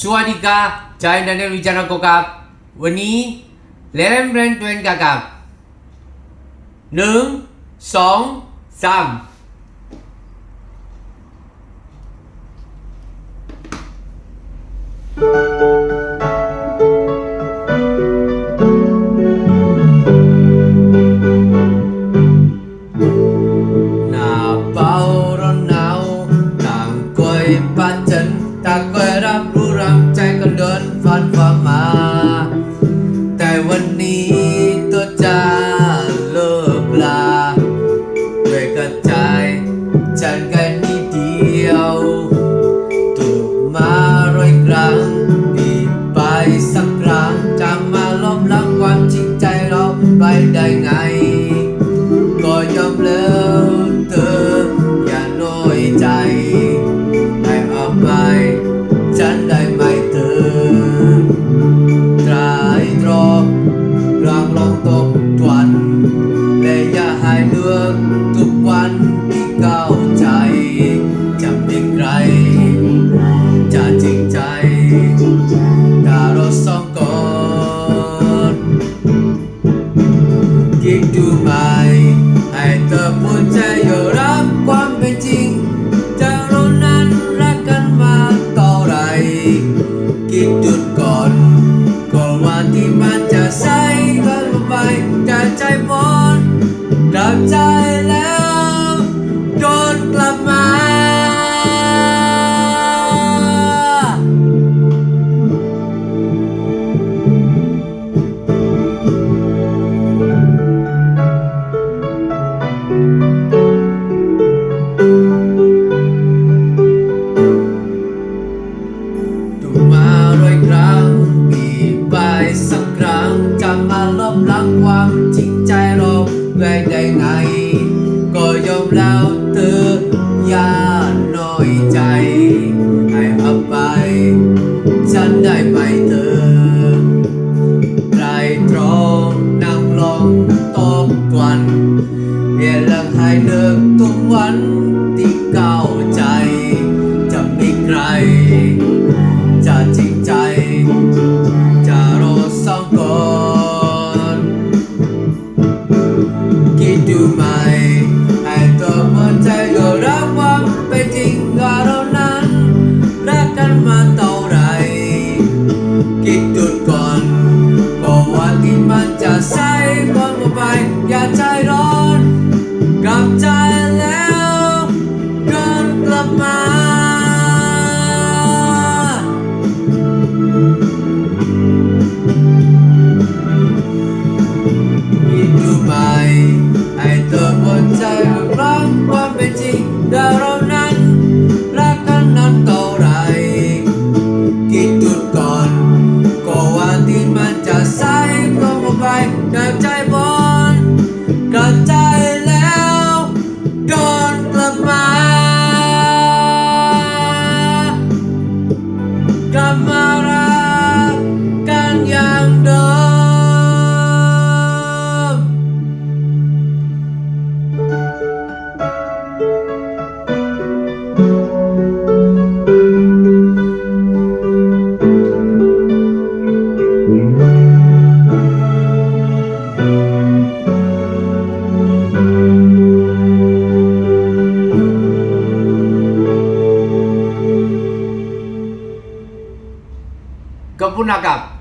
สวัสดีครับจายนันเนวิจารณ์กครับ วันนี้เลนเบรนต์เวนกับหนึ่งสองสามหน้าเบาร้อนหนาวต่างกวยปัจจันต่างกวยรับรู้รังใจก็ เดินฟันฝ่ามา แต่วันนี้ตัวจะเลิกลาด้วยกระจายฉันกันนิดเดียวถูกมาร้อยครั้งดีไปสักครั้งจะมาล้มล้างความจริงใจเราไปได้ไง ให้เลือกทุกวันที่เข้าใจจะมีใครจะจริงใจถ้าเราสองคนคิดดูไหมให้เธอพูดใจยอมรับความเป็นจริงจะเรานั้นรักกันมาต่อไรคิดดูก่อน ก ได้ไหมเธอไตรตรองนั่งลองตบกวนเรียนเรื่องให้เลิกทุกวันที่เก้า Bago.